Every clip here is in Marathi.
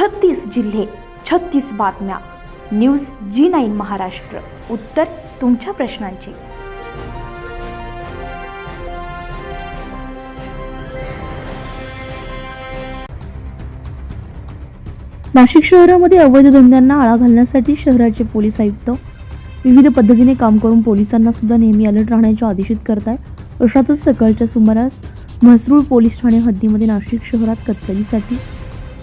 छत्तीस जिल्हे छत्तीस बातम्या. News G nine Maharashtra. उत्तर तुमच्या प्रश्नांची. नाशिक शहरामध्ये अवैध धंद्यांना आळा घालण्यासाठी शहराचे पोलीस आयुक्त. विविध पद्धतीने काम करून पोलिसांना सुद्धा नेहमी अलर्ट राहण्याचे आदेशित करताय. अशातच सकाळच्या सुमारास म्हसरूळ पोलीस ठाणे हद्दीमध्ये नाशिक शहरात कत्तलीसाठी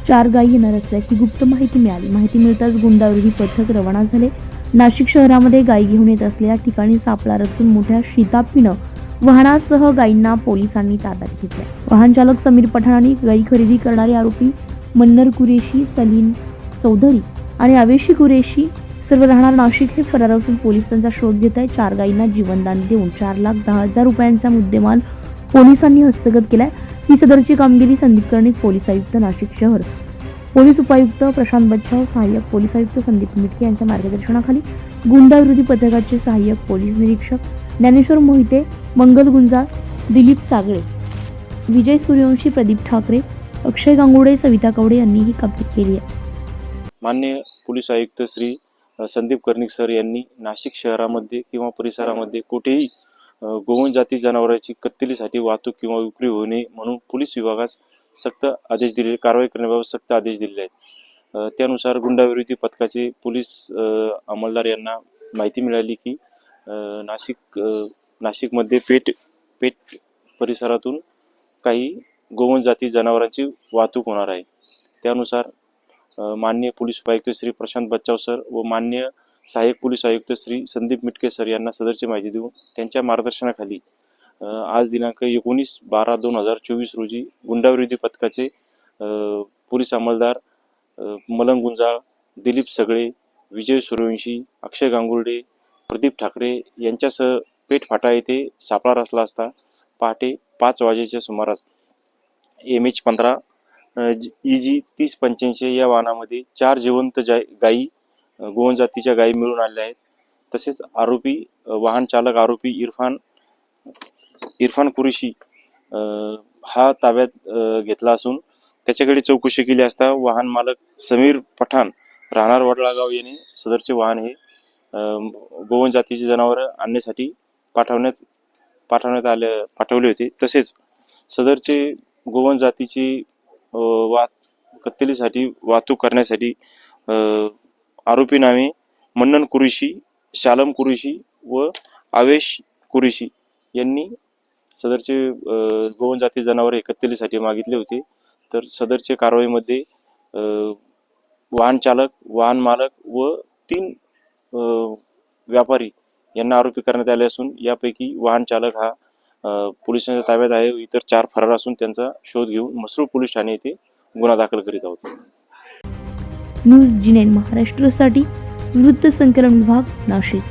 चार गायी येणार असल्याची गुप्त माहिती मिळाली. माहिती मिळताच गुंडाविरोधी पथक रवाना झाले. नाशिक शहरामध्ये गायी घेऊन येत असलेल्या ठिकाणी सापळा रचून मोठ्या शितापीनं वाहनासह गायींना पोलिसांनी ताब्यात घेतल्या वाहन चालक समीर पठाणाने गायी खरेदी करणारे आरोपी मन्नर कुरेशी सलीम चौधरी आणि आवेशी कुरेशी सर्व राहणार नाशिक हे फरार असून पोलीस त्यांचा शोध घेत आहे चार गायींना जीवनदान देऊन चार लाख दहा हजार रुपयांचा मुद्देमाल पोलिसांनी हस्तगत केलाय. ही सदरची कामगिरी संदीप कर्णिक पोलीस आयुक्त नाशिक शहर. पोलीस उपायुक्त प्रशांत बच्छाव सहाय्यक पोलीस आयुक्त संदीप मिटके यांच्या मार्गदर्शनाखाली गुंडाविरोधी पथकाचे सहाय्यक पोलीस निरीक्षक ज्ञानेश्वर मोहिते मंगल गुंजाळ दिलीप सागळे विजय सूर्यवंशी प्रदीप ठाकरे अक्षय गांगुडे सविता कवडे यांनी ही कामगिरी केली आहे. मान्य पोलीस आयुक्त श्री संदीप कर्णिक सर यांनी नाशिक शहरामध्ये किंवा परिसरामध्ये कुठेही गोवन जाती जनावरांची कत्तलीसाठी वाहतूक किंवा विक्री होऊ नये म्हणून पोलीस विभागास सक्त आदेश दिले कारवाई करण्याबाबत सक्त आदेश दिलेले आहेत. त्यानुसार गुंडाविरोधी पथकाचे पोलीस अंमलदार यांना माहिती मिळाली की नाशिक नाशिकमध्ये पेठ पेठ परिसरातून काही गोवन जाती जनावरांची वाहतूक होणार आहे. त्यानुसार मान्य माननीय पोलीस उपायुक्त श्री प्रशांत बच्चाव सर व माननीय सहाय्यक पोलीस आयुक्त श्री संदीप मिटके सर यांना सदरची माहिती देऊन त्यांच्या मार्गदर्शनाखाली आज दिनांक एकोणीस बारा दोन हजार चोवीस रोजी गुंडाविरोधी पथकाचे पोलीस अंमलदार मलंग गुंजाळ दिलीप सगळे विजय सूर्यवंशी अक्षय गांगुर्डे प्रदीप ठाकरे यांच्यासह पेठ फाटा येथे सापळा रचला असता पहाटे पाच वाजेच्या सुमारास एम एच पंधरा ई जी तीस पंच्याऐंशी या वाहनामध्ये चार जिवंत जाय गायी गोवन जातीच्या गायी मिळून आलेल्या आहेत. तसेच आरोपी वाहन चालक आरोपी इरफान इरफान कुरेशी हा ताब्यात घेतला असून त्याच्याकडे चौकशी केली असता वाहन मालक समीर पठाण राहणार वडळागाव यांनी सदरचे वाहन हे गोवन जातीची जनावरं आणण्यासाठी पाठवण्यात पाठवण्यात आले पाठवले होते. तसेच सदरचे गोवन जातीची वाहत कत्तलीसाठी वाहतूक करण्यासाठी आरोपी नावे मन्नन कुरेशी शालम कुरेशी व आवेश कुरेशी यांनी सदरचे गोवन जाती जनावरे कत्तलीसाठी मागितले होते. तर सदरचे कारवाईमध्ये वाहन चालक वाहन मालक व तीन व्यापारी यांना आरोपी करण्यात आले असून यापैकी वाहन चालक हा पोलिसांच्या ताब्यात आहे इतर चार फरार असून त्यांचा शोध घेऊन मसरूळ पोलीस ठाणे येथे गुन्हा दाखल करीत आहोत. न्यूज जिनेन महाराष्ट्रसाठी वृत्तसंकलन विभाग नाशिक.